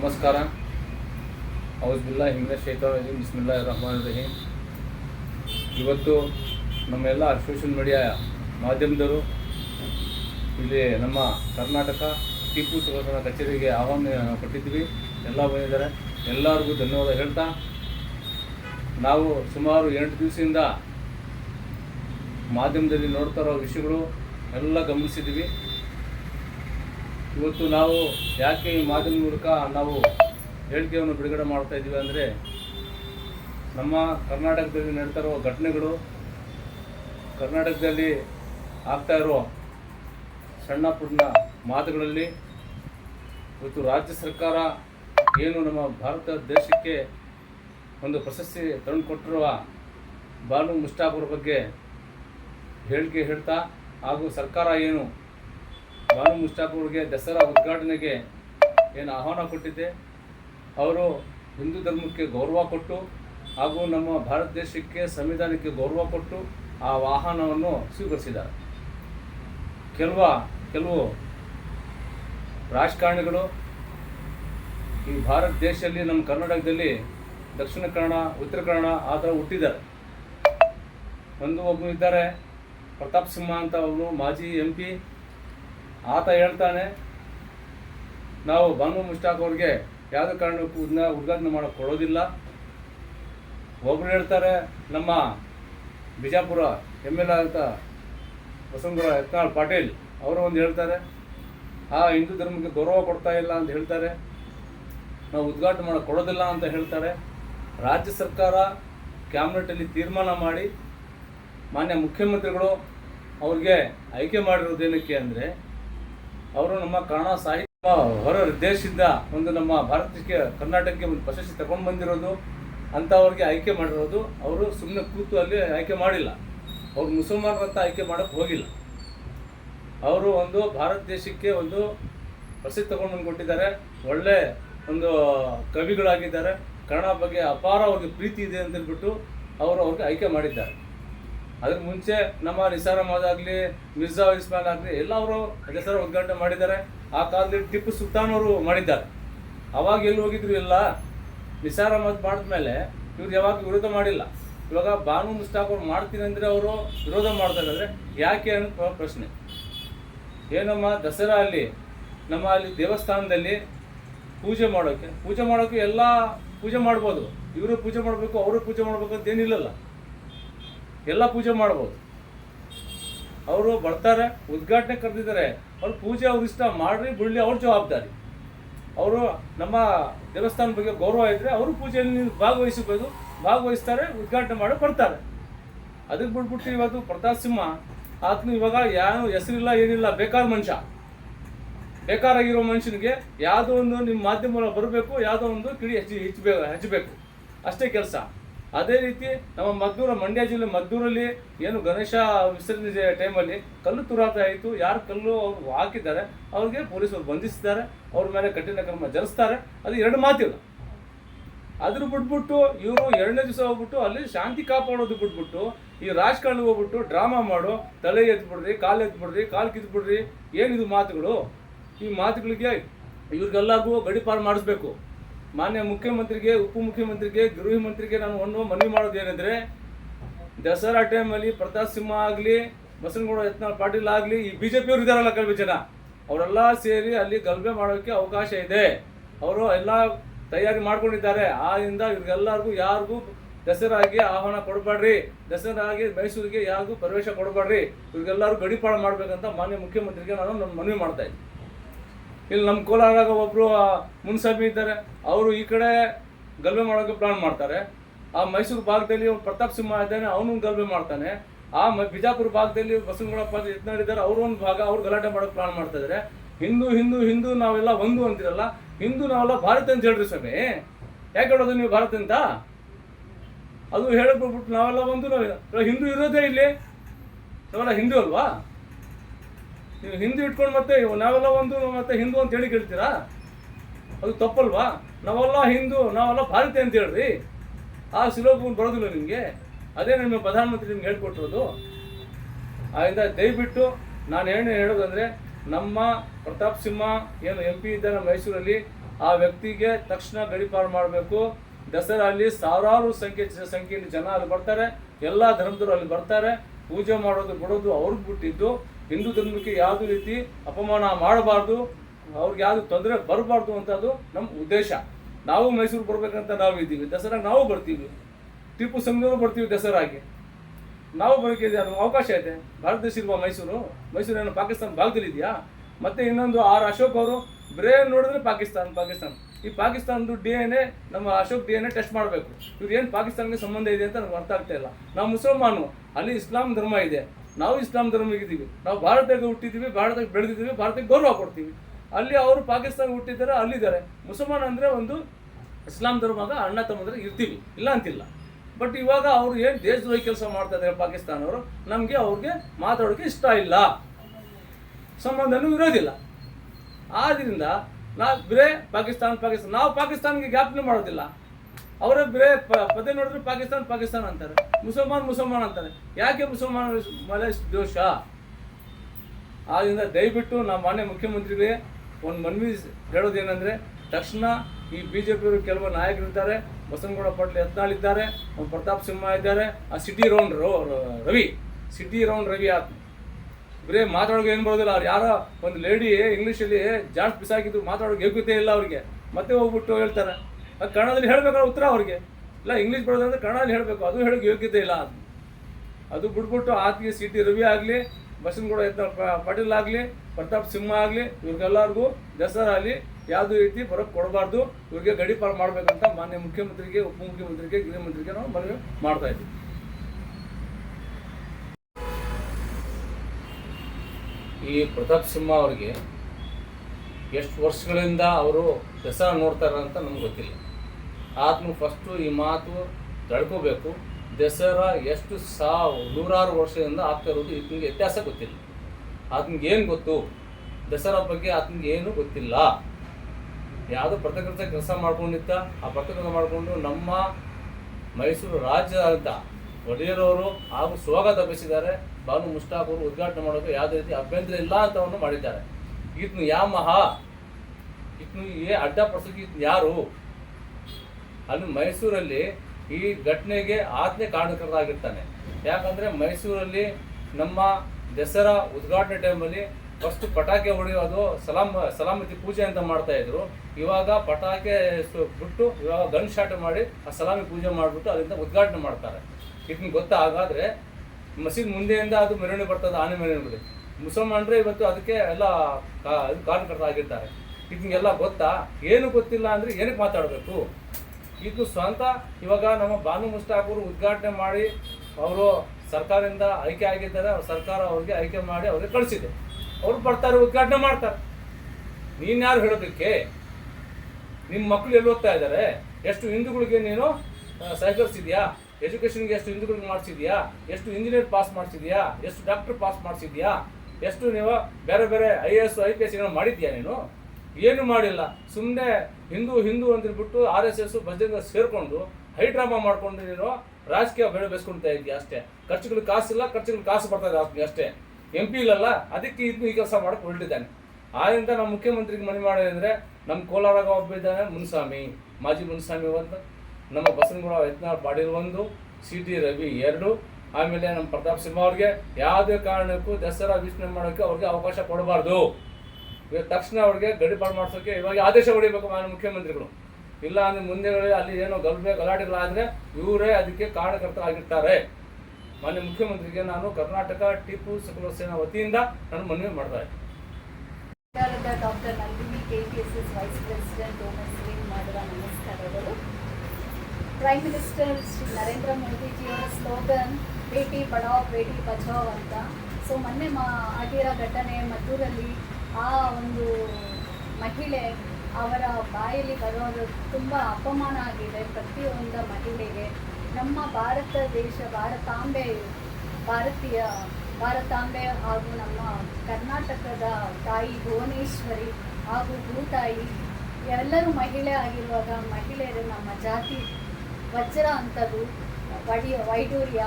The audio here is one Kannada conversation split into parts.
ನಮಸ್ಕಾರ. ಔಜ್ಬಿಲ್ಲಾ ಹಿಂಗ್ಲ ಶೈತಾನ್ ಬಿಸ್ಮಿಲ್ಲಾ ರಹಮಾನ್ ರಹೀಂ ಇವತ್ತು ನಮ್ಮೆಲ್ಲ ಸೋಷಿಯಲ್ ಮೀಡಿಯಾ ಮಾಧ್ಯಮದವರು, ಇಲ್ಲಿ ನಮ್ಮ ಕರ್ನಾಟಕ ಟಿಪ್ಪು ಸುಲ್ತಾನ ಕಚೇರಿಗೆ ಆಹ್ವಾನ ಕೊಟ್ಟಿದ್ವಿ ಎಲ್ಲ ಬಂದಿದ್ದಾರೆ. ಎಲ್ಲರಿಗೂ ಧನ್ಯವಾದ ಹೇಳ್ತಾ, ನಾವು ಸುಮಾರು ಎಂಟು ದಿವಸದಿಂದ ಮಾಧ್ಯಮದಲ್ಲಿ ನೋಡ್ತಾ ಇರೋ ವಿಷಯಗಳು ಎಲ್ಲ ಗಮನಿಸಿದ್ದೀವಿ. ಇವತ್ತು ನಾವು ಯಾಕೆ ಈ ಮಾಧ್ಯಮ ಮೂಲಕ ನಾವು ಹೇಳಿಕೆಯನ್ನು ಬಿಡುಗಡೆ ಮಾಡ್ತಾ ಇದ್ದೀವಿ ಅಂದರೆ ನಮ್ಮ ಕರ್ನಾಟಕದಲ್ಲಿ ನಡೀತಾ ಘಟನೆಗಳು, ಕರ್ನಾಟಕದಲ್ಲಿ ಆಗ್ತಾ ಇರೋ ಸಣ್ಣ ಪುಟ್ಟ ಮಾತುಗಳಲ್ಲಿ ಇವತ್ತು ರಾಜ್ಯ ಸರ್ಕಾರ ಏನು ನಮ್ಮ ಭಾರತ ದೇಶಕ್ಕೆ ಒಂದು ಪ್ರಶಸ್ತಿ ತಂದು ಕೊಟ್ಟಿರುವ ಬಾನು ಮುಷ್ತಾಕ್ ಅವ್ರ ಬಗ್ಗೆ ಹೇಳಿಕೆ ಹೇಳ್ತಾ ಹಾಗೂ ಸರ್ಕಾರ ಏನು ಬಾನು ಮುಷ್ತಾಕ್ ಅವ್ರಿಗೆ ದಸರಾ ಉದ್ಘಾಟನೆಗೆ ಏನು ಆಹ್ವಾನ ಕೊಟ್ಟಿದ್ದೆ. ಅವರು ಹಿಂದೂ ಧರ್ಮಕ್ಕೆ ಗೌರವ ಕೊಟ್ಟು ಹಾಗೂ ನಮ್ಮ ಭಾರತ ದೇಶಕ್ಕೆ ಸಂವಿಧಾನಕ್ಕೆ ಗೌರವ ಕೊಟ್ಟು ಆ ವಾಹನವನ್ನು ಸ್ವೀಕರಿಸಿದ್ದಾರೆ. ಕೆಲವ, ಕೆಲವು ರಾಜಕಾರಣಿಗಳು ಈ ಭಾರತ ದೇಶದಲ್ಲಿ ನಮ್ಮ ಕರ್ನಾಟಕದಲ್ಲಿ ದಕ್ಷಿಣ ಕನ್ನಡ, ಉತ್ತರ ಕನ್ನಡ ಆ ಥರ ಹುಟ್ಟಿದ್ದಾರೆ. ಒಂದು ಒಬ್ಬರು ಇದ್ದಾರೆ, ಪ್ರತಾಪ್ ಸಿಂಹ ಅಂತ ಅವರು, ಮಾಜಿ ಎಂ ಪಿ ಆತ ಹೇಳ್ತಾನೆ, ನಾವು ಬಾನು ಮುಷ್ಟಾಕ್ ಅವ್ರಿಗೆ ಯಾವುದೇ ಕಾರಣಕ್ಕೂ ಇದನ್ನ ಉದ್ಘಾಟನೆ ಮಾಡೋಕ್ಕೆ ಕೊಡೋದಿಲ್ಲ. ಒಬ್ರು ಹೇಳ್ತಾರೆ, ನಮ್ಮ ಬಿಜಾಪುರ ಎಂ ಎಲ್ ಎ ಅಂತ ಬಸವನಗೌಡ ಯತ್ನಾಳ್ ಪಾಟೀಲ್ ಅವರು ಒಂದು ಹೇಳ್ತಾರೆ, ಆ ಹಿಂದೂ ಧರ್ಮಕ್ಕೆ ಗೌರವ ಕೊಡ್ತಾ ಇಲ್ಲ ಅಂತ ಹೇಳ್ತಾರೆ, ನಾವು ಉದ್ಘಾಟನೆ ಮಾಡೋಕ್ಕೆ ಕೊಡೋದಿಲ್ಲ ಅಂತ ಹೇಳ್ತಾರೆ. ರಾಜ್ಯ ಸರ್ಕಾರ ಕ್ಯಾಬಿನೆಟಲ್ಲಿ ತೀರ್ಮಾನ ಮಾಡಿ ಮಾನ್ಯ ಮುಖ್ಯಮಂತ್ರಿಗಳು ಅವ್ರಿಗೆ ಆಯ್ಕೆ ಮಾಡಿರೋದೇನಕ್ಕೆ ಅಂದರೆ ಅವರು ನಮ್ಮ ಕನ್ನಡ ಸಾಹಿತ್ಯ ಹೊರ ದೇಶದಿಂದ ಒಂದು ನಮ್ಮ ಭಾರತಕ್ಕೆ, ಕರ್ನಾಟಕಕ್ಕೆ ಒಂದು ಪ್ರಶಸ್ತಿ ತಗೊಂಡು ಬಂದಿರೋದು, ಅಂಥವ್ರಿಗೆ ಆಯ್ಕೆ ಮಾಡಿರೋದು. ಅವರು ಸುಮ್ಮನೆ ಕೂತು ಅಲ್ಲಿ ಆಯ್ಕೆ ಮಾಡಿಲ್ಲ. ಅವ್ರು ಮುಸಲ್ಮಾನರಂತ ಆಯ್ಕೆ ಮಾಡೋಕ್ಕೆ ಹೋಗಿಲ್ಲ. ಅವರು ಒಂದು ಭಾರತ ದೇಶಕ್ಕೆ ಒಂದು ಪ್ರಸಿದ್ಧಿ ತಗೊಂಡು ಬಂದು ಕೊಟ್ಟಿದ್ದಾರೆ. ಒಳ್ಳೆ ಒಂದು ಕವಿಗಳಾಗಿದ್ದಾರೆ. ಕನ್ನಡ ಬಗ್ಗೆ ಅಪಾರ ಅವ್ರಿಗೆ ಪ್ರೀತಿ ಇದೆ ಅಂತ ಹೇಳ್ಬಿಟ್ಟು ಅವರು ಅವ್ರಿಗೆ ಆಯ್ಕೆ ಮಾಡಿದ್ದಾರೆ. ಅದ್ರ ಮುಂಚೆ ನಮ್ಮ ನಿಸಾರ್ ಅಹಮದ್ ಆಗಲಿ ಮಿರ್ಜಾ ಇಸ್ಮಾಲ್ ಆಗಲಿ ಎಲ್ಲ ಅವರು ದಸರಾ ಉದ್ಘಾಟನೆ ಮಾಡಿದ್ದಾರೆ. ಆ ಕಾಲದಲ್ಲಿ ಟಿಪ್ಪು ಸುಲ್ತಾನ್ ಅವರು ಮಾಡಿದ್ದಾರೆ. ಅವಾಗ ಎಲ್ಲಿ ಹೋಗಿದ್ರು ಎಲ್ಲ ನಿಸಾರ್ ಅಹಮದ್ ಮಾಡಿದ್ಮೇಲೆ ಇವ್ರು ಯಾವಾಗ ವಿರೋಧ ಮಾಡಿಲ್ಲ. ಇವಾಗ ಬಾನು ಮುಸ್ತಾಕ್ ಅವ್ರು ಮಾಡ್ತೀನಿ ಅಂದರೆ ಅವರು ವಿರೋಧ ಮಾಡ್ತಾರೆ ಯಾಕೆ ಅನ್ನೋ ಪ್ರಶ್ನೆ. ಏನಮ್ಮ ದಸರಾ ಅಲ್ಲಿ, ನಮ್ಮ ಅಲ್ಲಿ ದೇವಸ್ಥಾನದಲ್ಲಿ ಪೂಜೆ ಮಾಡೋಕ್ಕೆ ಪೂಜೆ ಮಾಡೋಕ್ಕೆ ಎಲ್ಲ ಪೂಜೆ ಮಾಡ್ಬೋದು. ಇವರು ಪೂಜೆ ಮಾಡಬೇಕು, ಅವರು ಪೂಜೆ ಮಾಡಬೇಕು ಅಂತ ಏನಿಲ್ಲಲ್ಲ. ಎಲ್ಲ ಪೂಜೆ ಮಾಡ್ಬೋದು. ಅವರು ಬರ್ತಾರೆ, ಉದ್ಘಾಟನೆ ಕರೆದಿದ್ದಾರೆ. ಅವ್ರು ಪೂಜೆ ಅವ್ರ ಇಷ್ಟ, ಮಾಡ್ರಿ, ಬಿಡಲಿ, ಅವ್ರ ಜವಾಬ್ದಾರಿ. ಅವರು ನಮ್ಮ ದೇವಸ್ಥಾನದ ಬಗ್ಗೆ ಗೌರವ ಇದ್ದರೆ ಅವರು ಪೂಜೆಯಲ್ಲಿ ಭಾಗವಹಿಸಬಹುದು ಭಾಗವಹಿಸ್ತಾರೆ, ಉದ್ಘಾಟನೆ ಮಾಡಿ ಬರ್ತಾರೆ. ಅದಕ್ಕೆ ಬಿಟ್ಬಿಟ್ಟು ಇವತ್ತು ಪ್ರತಾಪ್ ಸಿಂಹ ಆತನು ಇವಾಗ ಯಾರು ಹೆಸರಿಲ್ಲ, ಏನಿಲ್ಲ ಬೇಕಾದ ಮನುಷ್ಯ. ಬೇಕಾರಾಗಿರೋ ಮನುಷ್ಯನಿಗೆ ಯಾವುದೋ ಒಂದು ನಿಮ್ಮ ಮಾಧ್ಯಮ ಬರಬೇಕು, ಯಾವುದೋ ಒಂದು ಕಿಡಿ ಹೆಚ್ಚಿ ಹೆಚ್ಚಬೇಕು ಹಚ್ಚಬೇಕು ಅಷ್ಟೇ ಕೆಲಸ. ಅದೇ ರೀತಿ ನಮ್ಮ ಮದ್ದೂರ, ಮಂಡ್ಯ ಜಿಲ್ಲೆ ಮದ್ದೂರಲ್ಲಿ ಏನು ಗಣೇಶ ವಿಸರ್ಜನೆ ಟೈಮಲ್ಲಿ ಕಲ್ಲು ತುರಾತ ಆಯಿತು. ಯಾರು ಕಲ್ಲು ಅವ್ರು ಹಾಕಿದ್ದಾರೆ, ಅವ್ರಿಗೆ ಪೊಲೀಸರು ಬಂಧಿಸಿದ್ದಾರೆ ಅವ್ರ ಮೇಲೆ ಕಠಿಣ ಕ್ರಮ ಜರಿಸ್ತಾರೆ ಅದು ಎರಡು ಮಾತಿಲ್ಲ. ಅದ್ರ ಬಿಟ್ಬಿಟ್ಟು ಇವರು ಎರಡನೇ ದಿವಸ ಹೋಗ್ಬಿಟ್ಟು ಅಲ್ಲಿ ಶಾಂತಿ ಕಾಪಾಡೋದು ಬಿಟ್ಬಿಟ್ಟು ಈ ರಾಜಕಾರಣ ಹೋಗ್ಬಿಟ್ಟು ಡ್ರಾಮಾ ಮಾಡೋ, ತಲೆ ಎತ್ಬಿಡ್ರಿ, ಕಾಲು ಎತ್ಬಿಡ್ರಿ, ಕಾಲು ಕಿತ್ಬಿಡ್ರಿ. ಏನಿದು ಮಾತುಗಳು? ಈ ಮಾತುಗಳಿಗೆ ಇವ್ರಿಗೆಲ್ಲರಿಗೂ ಗಡಿಪಾರು ಮಾಡಿಸ್ಬೇಕು. ಮಾನ್ಯ ಮುಖ್ಯಮಂತ್ರಿಗೆ, ಉಪಮುಖ್ಯಮಂತ್ರಿಗೆ, ಗೃಹ ಮಂತ್ರಿಗೆ ನಾನು ಒಂದು ಮನವಿ ಮಾಡೋದು ಏನಂದರೆ, ದಸರಾ ಟೈಮಲ್ಲಿ ಪ್ರತಾಪ್ ಸಿಂಹ ಆಗಲಿ ಬಸನಗೌಡ ಯತ್ನಾಳ್ ಪಾಟೀಲ್ ಆಗಲಿ, ಈ ಬಿ ಜೆ ಪಿಯವರು ಇದ್ದಾರಲ್ಲ ಕೆಲವು ಜನ, ಅವರೆಲ್ಲ ಸೇರಿ ಅಲ್ಲಿ ಗಲಭೆ ಮಾಡೋಕ್ಕೆ ಅವಕಾಶ ಇದೆ. ಅವರು ಎಲ್ಲ ತಯಾರಿ ಮಾಡ್ಕೊಂಡಿದ್ದಾರೆ. ಆದ್ದರಿಂದ ಇವ್ರಿಗೆಲ್ಲರಿಗೂ ಯಾರಿಗೂ ದಸರಾಗೆ ಆಹ್ವಾನ ಕೊಡಬೇಡ್ರಿ ದಸರಾಗೆ ಮೈಸೂರಿಗೆ ಯಾರಿಗೂ ಪ್ರವೇಶ ಕೊಡಬೇಡ್ರಿ ಇವ್ರಿಗೆಲ್ಲರೂ ಗಡಿಪಾಳು ಮಾಡಬೇಕಂತ ಮಾನ್ಯ ಮುಖ್ಯಮಂತ್ರಿಗೆ ನಾನು ನನ್ನ ಮನವಿ ಮಾಡ್ತಾ ಇದ್ದೀನಿ. ಇಲ್ಲಿ ನಮ್ಮ ಕೋಲಾರಾಗ ಒಬ್ಬರು ಮುನ್ಸಾಬಿ ಇದ್ದಾರೆ. ಅವರು ಈ ಕಡೆ ಗಲಭೆ ಮಾಡೋಕ್ಕೆ ಪ್ಲಾನ್ ಮಾಡ್ತಾರೆ. ಆ ಮೈಸೂರು ಭಾಗದಲ್ಲಿ ಪ್ರತಾಪ್ ಸಿಂಹ ಇದ್ದಾನೆ, ಅವನು ಗಲಭೆ ಮಾಡ್ತಾನೆ. ಆ ಮ, ಬಿಜಾಪುರ ಭಾಗದಲ್ಲಿ ಬಸವನಗೌಡಪ್ಪ ಯತ್ನಾಡಿದ್ದಾರೆ ಅವರು ಒಂದು ಭಾಗ ಅವ್ರು ಗಲಾಟೆ ಮಾಡೋಕೆ ಪ್ಲಾನ್ ಮಾಡ್ತಾ ಇದ್ದಾರೆ ಹಿಂದೂ ಹಿಂದೂ ಹಿಂದೂ ನಾವೆಲ್ಲ ಒಂದು ಅಂತಿರಲ್ಲ, ಹಿಂದೂ ನಾವೆಲ್ಲ ಭಾರತ ಅಂತ ಹೇಳ್ರಿ ಸ್ವಾಮಿ. ಯಾಕೆ ಹೇಳೋದು ನೀವು ಭಾರತ ಅಂತ? ಅದು ಹೇಳ್ಬಿಟ್ಟು ನಾವೆಲ್ಲ ಒಂದು ನಾವು ಹಿಂದೂ ಇರೋದೇ ಇಲ್ಲಿ. ನಾವೆಲ್ಲ ಹಿಂದೂ ಅಲ್ವಾ? ನೀವು ಹಿಂದೂ ಇಟ್ಕೊಂಡು ಮತ್ತೆ ನಾವೆಲ್ಲ ಒಂದು ಮತ್ತೆ ಹಿಂದೂ ಅಂತ ಹೇಳಿ ಕೇಳ್ತೀರಾ? ಅದು ತಪ್ಪಲ್ವಾ? ನಾವೆಲ್ಲ ಹಿಂದೂ, ನಾವೆಲ್ಲ ಭಾರತೀಯ ಅಂತ ಹೇಳ್ರಿ. ಆ ಸುಲಭ ಬರೋದಿಲ್ಲ ನಿಮಗೆ. ಅದೇ ನಿಮ್ಮ ಪ್ರಧಾನಮಂತ್ರಿ ನಿಮ್ಗೆ ಹೇಳ್ಕೊಟ್ಟಿರೋದು. ಆದ್ದರಿಂದ ದಯವಿಟ್ಟು ನಾನು ಏನು ಹೇಳೋದಂದರೆ, ನಮ್ಮ ಪ್ರತಾಪ್ ಸಿಂಹ ಏನು ಎಂ ಪಿ ಇದ್ದಾರೆ ಮೈಸೂರಲ್ಲಿ, ಆ ವ್ಯಕ್ತಿಗೆ ತಕ್ಷಣ ಗಡಿಪಾರು ಮಾಡಬೇಕು. ದಸರಾ ಅಲ್ಲಿ ಸಾವಿರಾರು ಸಂಖ್ಯೆ ಸಂಖ್ಯೆಯಲ್ಲಿ ಜನ ಅಲ್ಲಿ ಬರ್ತಾರೆ. ಎಲ್ಲ ಧರ್ಮದವರು ಅಲ್ಲಿ ಬರ್ತಾರೆ. ಪೂಜೆ ಮಾಡೋದು, ಬಿಡೋದು ಅವ್ರಿಗೆ ಬಿಟ್ಟಿದ್ದು. ಹಿಂದೂ ಧರ್ಮಕ್ಕೆ ಯಾವುದೇ ರೀತಿ ಅಪಮಾನ ಮಾಡಬಾರ್ದು, ಅವ್ರಿಗೆ ಯಾವುದು ತೊಂದರೆ ಬರಬಾರ್ದು ಅಂತದ್ದು ನಮ್ಮ ಉದ್ದೇಶ. ನಾವು ಮೈಸೂರು ಬರ್ಬೇಕಂತ ನಾವು ಇದ್ದೀವಿ. ದಸರಾ ನಾವು ಬರ್ತೀವಿ. ಟಿಪ್ಪು ಸಂಘದವರು ಬರ್ತೀವಿ ದಸರಾಗೆ. ನಾವು ಬರೋಕೆ ಅದು ಅವಕಾಶ ಇದೆ? ಭಾರತ ದೇಶ ಇರುವ ಮೈಸೂರು. ಮೈಸೂರು ಏನು ಪಾಕಿಸ್ತಾನ ಭಾಗದಲ್ಲಿದೆಯಾ ಮತ್ತೆ ಇನ್ನೊಂದು ಆರ್ ಅಶೋಕ್ ಅವರು ಬ್ರೇನ್ ನೋಡಿದ್ರೆ ಪಾಕಿಸ್ತಾನ ಪಾಕಿಸ್ತಾನ. ಈ ಪಾಕಿಸ್ತಾನದ ಡಿ ಎನ್ ಎ ನಮ್ಮ Ashok D N A test ಮಾಡಬೇಕು. ಇವ್ರು ಏನು ಪಾಕಿಸ್ತಾನಕ್ಕೆ ಸಂಬಂಧ ಇದೆ ಅಂತ ನಮ್ಗೆ ಅರ್ಥ ಆಗ್ತಾ ಇಲ್ಲ. ನಾವು ಮುಸಲ್ಮಾನು ಅಲ್ಲಿ ಇಸ್ಲಾಂ ಧರ್ಮ ಇದೆ. ನಾವು ಇಸ್ಲಾಂ ಧರ್ಮಗಿದ್ದೀವಿ ನಾವು ಭಾರತಕ್ಕೆ ಹುಟ್ಟಿದ್ದೀವಿ, ಭಾರತಕ್ಕೆ ಬೆಳೆದಿದ್ದೀವಿ, ಭಾರತಕ್ಕೆ ಗೌರವ ಕೊಡ್ತೀವಿ. ಅಲ್ಲಿ ಅವರು ಪಾಕಿಸ್ತಾನ ಹುಟ್ಟಿದ್ದಾರೆ, ಅಲ್ಲಿದ್ದಾರೆ. ಮುಸಲ್ಮಾನ ಅಂದರೆ ಒಂದು ಇಸ್ಲಾಂ ಧರ್ಮಗ ಅಣ್ಣ ತಮ್ಮಂದ್ರೆ ಇರ್ತೀವಿ, ಇಲ್ಲ ಅಂತಿಲ್ಲ. ಬಟ್ ಇವಾಗ ಅವರು ಏನು ದೇಶದ್ರೋಹಿ ಕೆಲಸ ಮಾಡ್ತಾ ಇದ್ದಾರೆ ಪಾಕಿಸ್ತಾನವರು, ನಮಗೆ ಅವ್ರಿಗೆ ಮಾತಾಡೋಕೆ ಇಷ್ಟ ಇಲ್ಲ. ಸಂಬಂಧನೂ ಇರೋದಿಲ್ಲ. ಆದ್ರಿಂದ ನಾವು ಬರೇ ಪಾಕಿಸ್ತಾನ ಪಾಕಿಸ್ತಾನ. ನಾವು ಪಾಕಿಸ್ತಾನ್ಗೆ ಜ್ಞಾಪನೆ ಮಾಡೋದಿಲ್ಲ. ಅವರೇ ಬರೇ ಪದೇ ನೋಡಿದ್ರೆ ಪಾಕಿಸ್ತಾನ ಪಾಕಿಸ್ತಾನ ಅಂತಾರೆ. ಮುಸಲ್ಮಾನ್ ಮುಸಲ್ಮಾನ್ ಅಂತಾರೆ. ಯಾಕೆ ಮುಸಲ್ಮಾನ ಮೇಲೆ ದೋಷ? ಆದ್ದರಿಂದ ದಯವಿಟ್ಟು ನಮ್ಮ ಮಾನ್ಯ ಮುಖ್ಯಮಂತ್ರಿಗೆ ಒಂದು ಮನವಿ ಹೇಳೋದೇನೆಂದರೆ, ತಕ್ಷಣ ಈ ಬಿ ಜೆ ಪಿಯವರು ಕೆಲವು ನಾಯಕರಿದ್ದಾರೆ ಬಸವನಗೌಡ ಪಾಟೀಲ್ ಯತ್ನಾಳ್ ಇದ್ದಾರೆ ಪ್ರತಾಪ್ ಸಿಂಹ ಇದ್ದಾರೆ, ಆ CT round Ravi, CT round Ravi ಆತ್ಮ ಬರೀ ಮಾತಾಡೋಕೆ ಏನು ಬರೋದಿಲ್ಲ, ಅವ್ರು ಯಾರೋ ಒಂದು ಲೇಡಿ ಇಂಗ್ಲೀಷಲ್ಲಿ ಜಾಸ್ತಿ ಬಿಸಾಕಿದ್ದು ಮಾತಾಡೋಕೆ ಯೋಗ್ಯತೆ ಇಲ್ಲ ಅವರಿಗೆ. ಮತ್ತೆ ಹೋಗ್ಬಿಟ್ಟು ಹೇಳ್ತಾರೆ. ಅದು ಕನ್ನಡದಲ್ಲಿ ಹೇಳಬೇಕಾದ್ರೆ ಉತ್ತರ ಅವ್ರಿಗೆ. ಇಲ್ಲ ಇಂಗ್ಲೀಷ್ ಬರೋದಂದ್ರೆ ಕನ್ನಡದಲ್ಲಿ ಹೇಳಬೇಕು. ಅದು ಹೇಳೋಕೆ ಯೋಗ್ಯತೆ ಇಲ್ಲ ಅದು. ಅದು ಬಿಟ್ಬಿಟ್ಟು ಆತ್ಮೀಯ ಸಿ ಟಿ ರವಿ ಆಗಲಿ ಬಸನಗೌಡ ಯತ್ನ ಪಾಟೀಲ್ ಆಗಲಿ, ಪ್ರತಾಪ್ ಸಿಂಹ ಆಗಲಿ, ಇವ್ರಿಗೆಲ್ಲರಿಗೂ ದಸರಾ ಆಗಲಿ ಯಾವುದೇ ರೀತಿ ಬರೋಕ್ಕೆ ಕೊಡಬಾರ್ದು. ಇವ್ರಿಗೆ ಗಡಿಪಾರು ಮಾಡಬೇಕಂತ ಮಾನ್ಯ ಮುಖ್ಯಮಂತ್ರಿಗೆ, ಉಪಮುಖ್ಯಮಂತ್ರಿಗೆ, ಗೃಹ ಮಂತ್ರಿಗೆ ನಾವು ಮನವಿ ಮಾಡ್ತಾ ಇದ್ದೀವಿ. ಈ ಪ್ರತಾಪ್ ಸಿಂಹ ಅವರಿಗೆ ಎಷ್ಟು ವರ್ಷಗಳಿಂದ ಅವರು ದಸರಾ ನೋಡ್ತಾರೆ ಅಂತ ನಮ್ಗೆ ಗೊತ್ತಿಲ್ಲ. ಆತನು ಫಸ್ಟು ಈ ಮಾತು ತಡ್ಕೋಬೇಕು ದಸರಾ ಎಷ್ಟು ಸಾವು, ನೂರಾರು ವರ್ಷದಿಂದ ಆಗ್ತಾ ಇರೋದು ಈತನಿಗೆ ವ್ಯತ್ಯಾಸ ಗೊತ್ತಿಲ್ಲ. ಆತನಿಗೆ ಏನು ಗೊತ್ತು? ದಸರಾ ಬಗ್ಗೆ ಆತನಿಗೆ ಏನು ಗೊತ್ತಿಲ್ಲ. ಯಾವುದೋ ಪತ್ರಕರ್ತ ಕೆಲಸ ಮಾಡ್ಕೊಂಡಿದ್ದ, ಆ ಪತ್ರಕರ್ತ ಮಾಡಿಕೊಂಡು ನಮ್ಮ ಮೈಸೂರು ರಾಜ್ಯ ಅಂತ ಒಡೆಯರವರು ಹಾಗೂ ಸ್ವಾಗತ ತಪ್ಪಿಸಿದ್ದಾರೆ ಬಾನು ಮುಷ್ತಾಕ್ ಉದ್ಘಾಟನೆ ಮಾಡೋದು ಯಾವುದೇ ರೀತಿ ಅಭ್ಯಂತರ ಇಲ್ಲ ಅಂತವನ್ನು ಮಾಡಿದ್ದಾರೆ. ಈತನು ಯಾವ ಮಹಾ? ಈತನು ಏ ಅಡ್ಡ ಈತನು ಯಾರು? ಅಲ್ಲಿ ಮೈಸೂರಲ್ಲಿ ಈ ಘಟನೆಗೆ ಆತನೇ ಕಾರಣಕರ್ತರಾಗಿರ್ತಾನೆ. ಯಾಕಂದ್ರೆ ಮೈಸೂರಲ್ಲಿ ನಮ್ಮ ದಸರಾ ಉದ್ಘಾಟನೆ ಟೈಮಲ್ಲಿ ಫಸ್ಟ್ ಪಟಾಕಿ ಹೊಡೆಯೋದು ಸಲಾಮ್, ಸಲಾಮತಿ ಪೂಜೆ ಅಂತ ಮಾಡ್ತಾ ಇದ್ರು. ಇವಾಗ ಪಟಾಕಿ ಬಿಟ್ಟು ಇವಾಗ ಗನ್ ಶಾಟ್ ಮಾಡಿ ಆ ಸಲಾಮಿ ಪೂಜೆ ಮಾಡಿಬಿಟ್ಟು ಅದರಿಂದ ಉದ್ಘಾಟನೆ ಮಾಡ್ತಾರೆ. ಇದನ್ನ ಗೊತ್ತಾ? ಹಾಗಾದ್ರೆ ಮಸೀದ್ ಮುಂದೆಯಿಂದ ಅದು ಮೆರವಣಿಗೆ ಬರ್ತದೆ, ಆನೆ ಮೆರವಣಿಗೆ. ಮುಸಲ್ಮಾನರು ಇವತ್ತು ಅದಕ್ಕೆ ಎಲ್ಲ ಕಾರಣಕರ್ತರಾಗಿರ್ತಾರೆ. ಇದನ್ನೆಲ್ಲ ಗೊತ್ತಾ? ಏನು ಗೊತ್ತಿಲ್ಲ ಅಂದ್ರೆ ಏನಕ್ಕೆ ಮಾತಾಡಬೇಕು? ಇದು ಸ್ವಂತ. ಇವಾಗ ನಮ್ಮ ಬಾನು ಮುಸ್ತಾಕ್ ಉದ್ಘಾಟನೆ ಮಾಡಿ ಅವರು ಸರ್ಕಾರದಿಂದ ಆಯ್ಕೆ ಆಗಿದ್ದಾರೆ. ಸರ್ಕಾರ ಅವ್ರಿಗೆ ಆಯ್ಕೆ ಮಾಡಿ ಅವ್ರಿಗೆ ಕಳಿಸಿದೆ. ಅವ್ರು ಬರ್ತಾರೆ, ಉದ್ಘಾಟನೆ ಮಾಡ್ತಾರೆ. ನೀನ್ ಯಾರು ಹೇಳೋದಕ್ಕೆ? ನಿಮ್ಮ ಮಕ್ಕಳು ಎಲ್ಲಿ ಓದ್ತಾ ಇದ್ದಾರೆ ಎಷ್ಟು ಹಿಂದೂಗಳಿಗೆ ನೀನು ಸಹಕರಿಸಿದ್ಯಾ ಎಜುಕೇಷನ್ಗೆ ಎಷ್ಟು ಹಿಂದೂಗಳಿಗೆ ಮಾಡಿಸಿದ್ಯಾ? ಎಷ್ಟು ಇಂಜಿನಿಯರ್ ಪಾಸ್ ಮಾಡಿಸಿದ್ಯಾ? ಎಷ್ಟು ಡಾಕ್ಟರ್ ಪಾಸ್ ಮಾಡಿಸಿದ್ಯಾ? ಎಷ್ಟು ನೀವು ಬೇರೆ ಬೇರೆ I A S I P S ಏನೋ ಮಾಡಿದ್ಯಾ ನೀನು? ಏನು ಮಾಡಿಲ್ಲ. ಸುಮ್ಮನೆ ಹಿಂದೂ ಹಿಂದೂ ಅಂದ್ಬಿಟ್ಟು ಆರ್ ಎಸ್ ಎಸ್ ಭಜನೆ ಸೇರಿಕೊಂಡು ಹೈ ಡ್ರಾಮಾ ಮಾಡ್ಕೊಂಡು ನೀನು ರಾಜಕೀಯ ಬೆಳೆ ಬೆಳೆಸ್ಕೊಳ್ತಾ ಇದೆಯಾ ಅಷ್ಟೇ. ಖರ್ಚುಗಳು ಕಾಸಿಲ್ಲ ಖರ್ಚುಗಳು ಕಾಸು ಬರ್ತಾ ಇದೆ ಅಷ್ಟೇ. ಎಂ ಪಿ ಇಲ್ಲಲ್ಲ, ಅದಕ್ಕೆ ಇದನ್ನು ಈ ಕೆಲಸ ಮಾಡಕ್ಕೆ ಹೊರಟಿದ್ದಾನೆ. ಆದ್ರಿಂದ ನಮ್ಮ ಮುಖ್ಯಮಂತ್ರಿಗೆ ಮನವಿ ಮಾಡಿದ್ರೆ ನಮ್ಮ ಕೋಲಾರಾಗ ಒಬ್ಬ ಇದ್ದಾನೆ, ಮುನ್ಸ್ವಾಮಿ, ಮಾಜಿ ಮುನ್ಸ್ವಾಮಿ ಒಂದು, ನಮ್ಮ ಬಸನಗೌಡ ಯತ್ನಾಳ್ ಪಾಟೀಲ್ ಒಂದು ಸಿ ಟಿ ರವಿ ಎರಡು, ಆಮೇಲೆ ನಮ್ಮ ಪ್ರತಾಪ್ ಸಿಂಹ ಅವ್ರಿಗೆ ಯಾವುದೇ ಕಾರಣಕ್ಕೂ ದಸರಾ ವೀಕ್ಷಣೆ ಮಾಡೋಕ್ಕೆ ಅವ್ರಿಗೆ ಅವಕಾಶ ಕೊಡಬಾರ್ದು. ಇವಾಗ ತಕ್ಷಣ ಅವ್ರಿಗೆ ಗಡಿಪಾಡು ಮಾಡಿಸೋಕೆ ಇವಾಗ ಆದೇಶ ಹೊಡಿಬೇಕು ಮಾನ್ಯ ಮುಖ್ಯಮಂತ್ರಿಗಳು. ಇಲ್ಲ ಅಂದ್ರೆ ಮುಂದೆ ಅಲ್ಲಿ ಏನೋ ಗಲ್ಭೆ ಗಲಾಟೆಗಳಾದ್ರೆ ಇವರೇ ಅದಕ್ಕೆ ಕಾರಣಕರ್ತರಾಗಿರ್ತಾರೆ ಮಾನ್ಯ ಮುಖ್ಯಮಂತ್ರಿಗೆ ನಾನು ಕರ್ನಾಟಕ ಟಿಪ್ಪು ಸಕಲ ಸೇನಾ ವತಿಯಿಂದ ನಾನು ಮನವಿ ಮಾಡ್ತಾ ಇದ್ದೀನಿ doctor Nandini KPSS vice president Omashree ಮಾಡುವ ನಮಸ್ಕಾರಗಳು ಪ್ರೈಮ್ ಮಿನಿಸ್ಟರ್ ಶ್ರೀ ನರೇಂದ್ರ ಮೋದಿಜಿಯವರ ಸ್ಲೋಗನ್ ಬೇಟಿ ಬಡಾವ್ ಬೇಟಿ ಬಚಾವ್ ಅಂತ. ಸೊ ಮೊನ್ನೆ ಮಾ ಆಗಿರೋ ಘಟನೆ ಮದ್ದೂರಲ್ಲಿ ಆ ಒಂದು ಮಹಿಳೆ ಅವರ ಬಾಯಲ್ಲಿ ಬರೋದು ತುಂಬ ಅಪಮಾನ ಆಗಿದೆ. ಪ್ರತಿಯೊಂದು ಮಹಿಳೆಗೆ ನಮ್ಮ ಭಾರತ ದೇಶ, ಭಾರತಾಂಬೆ, ಭಾರತೀಯ, ಭಾರತಾಂಬೆ ಹಾಗೂ ನಮ್ಮ ಕರ್ನಾಟಕದ ತಾಯಿ ಭುವನೇಶ್ವರಿ ಹಾಗೂ ಭೂತಾಯಿ ಎಲ್ಲರೂ ಮಹಿಳೆ ಆಗಿರುವಾಗ ಮಹಿಳೆಯರು ನಮ್ಮ ಜಾತಿ ವಜ್ರ ಅಂಥದ್ದು ವಡಿ, ವೈಡೂರ್ಯ,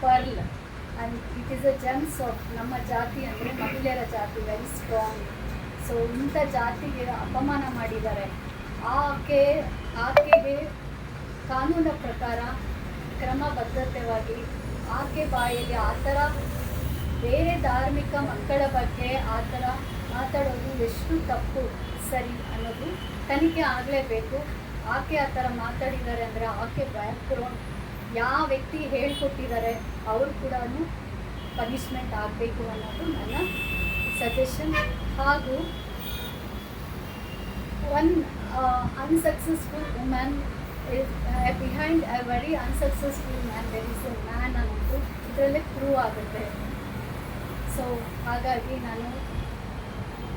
pearl. And it is a gems of ನಮ್ಮ ಜಾತಿ ಅಂದರೆ ಮಹಿಳೆಯರ ಜಾತಿ ವೆರಿ ಸ್ಟ್ರಾಂಗ್ ಸೊ ಇಂಥ ಜಾತಿಗೆ ಅಪಮಾನ ಮಾಡಿದ್ದಾರೆ. ಆಕೆ, ಆಕೆಗೆ ಕಾನೂನ ಪ್ರಕಾರ ಕ್ರಮಬದ್ಧತೆವಾಗಿ ಆಕೆ ಬಾಯಲ್ಲಿ ಆ ಥರ ಬೇರೆ ಧಾರ್ಮಿಕ ಮಕ್ಕಳ ಬಗ್ಗೆ ಆ ಥರ ಮಾತಾಡೋದು ಎಷ್ಟು ತಪ್ಪು, ಸರಿ ಅನ್ನೋದು ತನಿಖೆ ಆಗಲೇಬೇಕು. ಆಕೆ ಆ ಥರ ಮಾತಾಡಿದ್ದಾರೆ ಅಂದರೆ ಆಕೆ ಬ್ಯಾಕ್ಗ್ರೌಂಡ್ ಯಾವ ವ್ಯಕ್ತಿ ಹೇಳ್ಕೊಟ್ಟಿದ್ದಾರೆ, ಅವರು ಕೂಡ ಪನಿಷ್ಮೆಂಟ್ ಆಗಬೇಕು ಅನ್ನೋದು ನನ್ನ ಸಜೆಷನ್ ಹಾಗೂ one unsuccessful women behind a very unsuccessful man there is a man ಅನ್ನೋದು ಇದರಲ್ಲೇ ಪ್ರೂವ್ ಆಗುತ್ತೆ. ಸೊ ಹಾಗಾಗಿ ನಾನು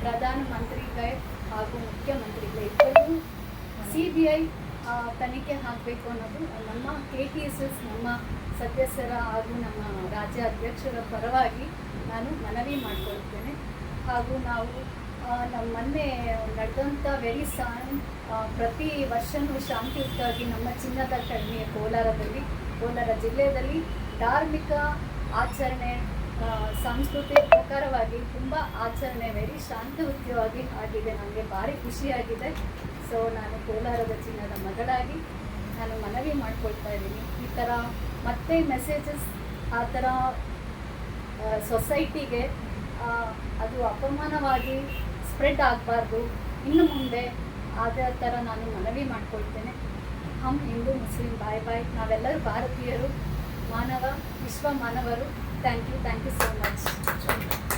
ಪ್ರಧಾನಮಂತ್ರಿಗೆ ಹಾಗೂ ಮುಖ್ಯಮಂತ್ರಿಗೆ ಇಬ್ಬರಿಗೂ ಸಿ ಬಿ ಐ ತನಿಖೆ ಆಗಬೇಕು ಅನ್ನೋದು ನಮ್ಮ ಕೆ ಟಿ ಎಸ್ ಎಸ್ ನಮ್ಮ ಸದಸ್ಯರ ಹಾಗೂ ನಮ್ಮ ರಾಜ್ಯ ಅಧ್ಯಕ್ಷರ ಪರವಾಗಿ ನಾನು ಮನವಿ ಮಾಡಿಕೊಳ್ತೇನೆ. ಹಾಗೂ ನಾವು ನಮ್ಮ ಮೊನ್ನೆ ನಡೆದಂಥ ವೆರಿ ಸಾನ್ ಪ್ರತಿ ವರ್ಷವೂ ಶಾಂತಿಯುತವಾಗಿ ನಮ್ಮ ಚಿನ್ನದ ಕಡಿಮೆ ಕೋಲಾರದಲ್ಲಿ, ಕೋಲಾರ ಜಿಲ್ಲೆಯಲ್ಲಿ ಧಾರ್ಮಿಕ ಆಚರಣೆ ಸಂಸ್ಕೃತಿ ಪ್ರಕಾರವಾಗಿ ತುಂಬ ಆಚರಣೆ ವೆರಿ ಶಾಂತಿಯುತವಾಗಿ ಆಗಿದೆ. ನನಗೆ ಭಾರಿ ಖುಷಿಯಾಗಿದೆ. ಸೊ ನಾನು ಕೋಲಾರದ ಚಿನ್ನದ ಮಗಳಾಗಿ ನಾನು ಮನವಿ ಮಾಡ್ಕೊಳ್ತಾ ಇದ್ದೀನಿ. ಈ ಥರ ಮತ್ತೆ ಮೆಸೇಜಸ್ ಆ ಥರ ಸೊಸೈಟಿಗೆ ಅದು ಅಪಮಾನವಾಗಿ ಸ್ಪ್ರೆಡ್ ಆಗಬಾರ್ದು. ಇನ್ನು ಮುಂದೆ ಅದೇ ಥರ ನಾನು ಮನವಿ ಮಾಡ್ಕೊಳ್ತೇನೆ. ಹಮ್ ಹಿಂದೂ, ಮುಸ್ಲಿಂ, ಬಾಯ್ ಬಾಯ್. ನಾವೆಲ್ಲರೂ ಭಾರತೀಯರು, ಮಾನವ, ವಿಶ್ವ ಮಾನವರು. Thank you thank you so much